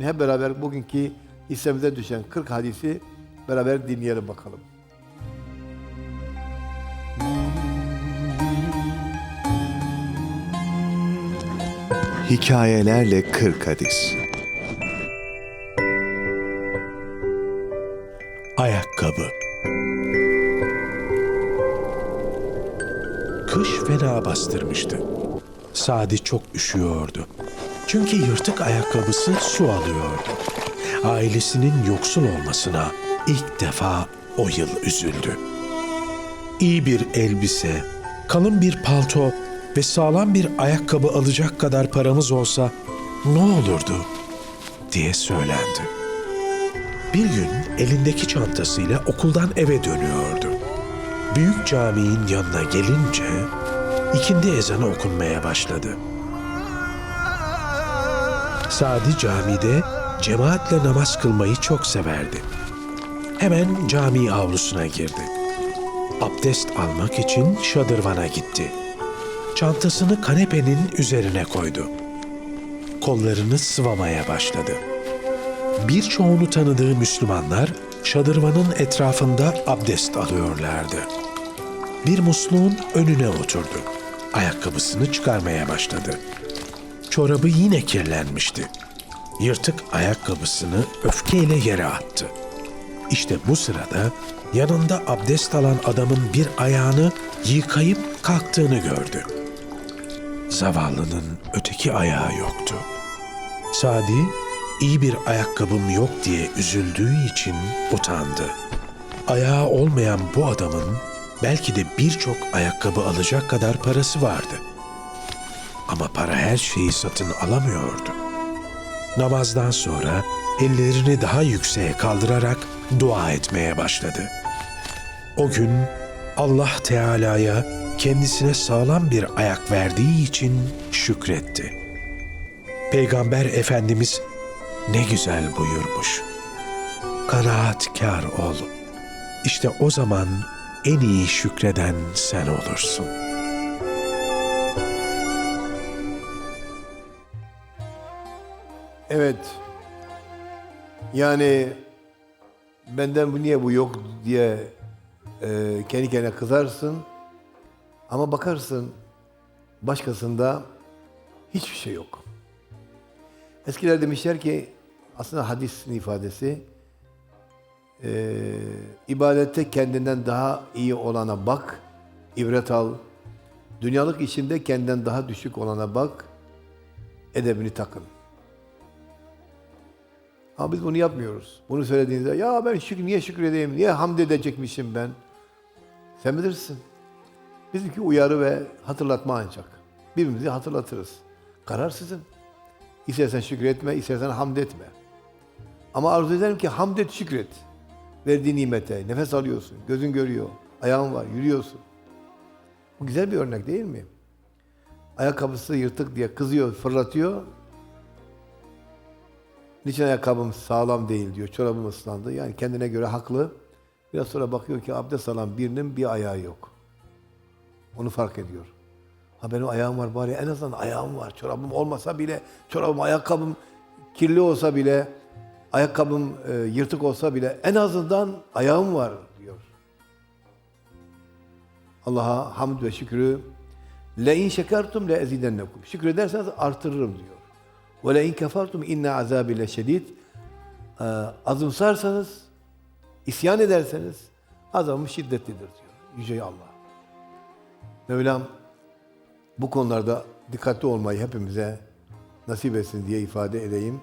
Hep beraber bugünkü hissemize düşen 40 hadisi beraber dinleyelim bakalım. Hikayelerle 40 hadis. Ayakkabı Kış fena bastırmıştı. Sadi çok üşüyordu. Çünkü yırtık ayakkabısı su alıyordu. Ailesinin yoksul olmasına ilk defa o yıl üzüldü. İyi bir elbise, kalın bir palto ve sağlam bir ayakkabı alacak kadar paramız olsa ne olurdu diye söylendi. Bir gün elindeki çantasıyla okuldan eve dönüyordu. Büyük caminin yanına gelince ikindi ezanı okunmaya başladı. Sadi camide cemaatle namaz kılmayı çok severdi. Hemen cami avlusuna girdi. Abdest almak için şadırvana gitti. Çantasını kanepenin üzerine koydu. Kollarını sıvamaya başladı. Birçoğunu tanıdığı Müslümanlar şadırvanın etrafında abdest alıyorlardı. Bir musluğun önüne oturdu. Ayakkabısını çıkarmaya başladı. Çorabı yine kirlenmişti. Yırtık ayakkabısını öfkeyle yere attı. İşte bu sırada yanında abdest alan adamın bir ayağını yıkayıp kalktığını gördü. Zavallının öteki ayağı yoktu. Sadi iyi bir ayakkabım yok diye üzüldüğü için utandı. Ayağı olmayan bu adamın belki de birçok ayakkabı alacak kadar parası vardı. Ama para her şeyi satın alamıyordu. Namazdan sonra ellerini daha yükseğe kaldırarak dua etmeye başladı. O gün Allah Teala'ya kendisine sağlam bir ayak verdiği için şükretti. Peygamber Efendimiz ne güzel buyurmuş. Kanaatkar ol. İşte o zaman en iyi şükreden sen olursun. Evet. Yani benden bu niye bu yok diye e, kendi kendine kızarsın. Ama bakarsın başkasında hiçbir şey yok. Eskiler demişler ki aslında hadisin ifadesi e, ibadette kendinden daha iyi olana bak, ibret al. Dünyalık işinde kendinden daha düşük olana bak, edebini takın. Ama biz bunu yapmıyoruz. Bunu söylediğinizde ya ben şükür niye şükredeyim, niye hamd edecekmişim ben? Sen bilirsin. Bizimki uyarı ve hatırlatma ancak. Birbirimizi hatırlatırız. Karar sizin. İstersen şükretme, istersen hamd etme. Ama arzu ederim ki hamd et, şükret. Verdiği nimete, nefes alıyorsun, gözün görüyor, ayağın var, yürüyorsun. Bu güzel bir örnek değil mi? Ayakkabısı yırtık diye kızıyor, fırlatıyor. Niçin ayakkabım sağlam değil diyor. Çorabım ıslandı. Yani kendine göre haklı. Biraz sonra bakıyor ki abdest alan birinin bir ayağı yok. Onu fark ediyor. Ha benim ayağım var bari en azından ayağım var. Çorabım olmasa bile, çorabım, ayakkabım kirli olsa bile, ayakkabım e, yırtık olsa bile en azından ayağım var diyor. Allah'a hamd ve şükrü le in şekertum le ezidennekum. Şükrederseniz artırırım diyor. Ve le in kefertum inne azabi le şedid. Ee, Azımsarsanız, isyan ederseniz azabım şiddetlidir diyor. Yüce Allah. Mevlam bu konularda dikkatli olmayı hepimize nasip etsin diye ifade edeyim.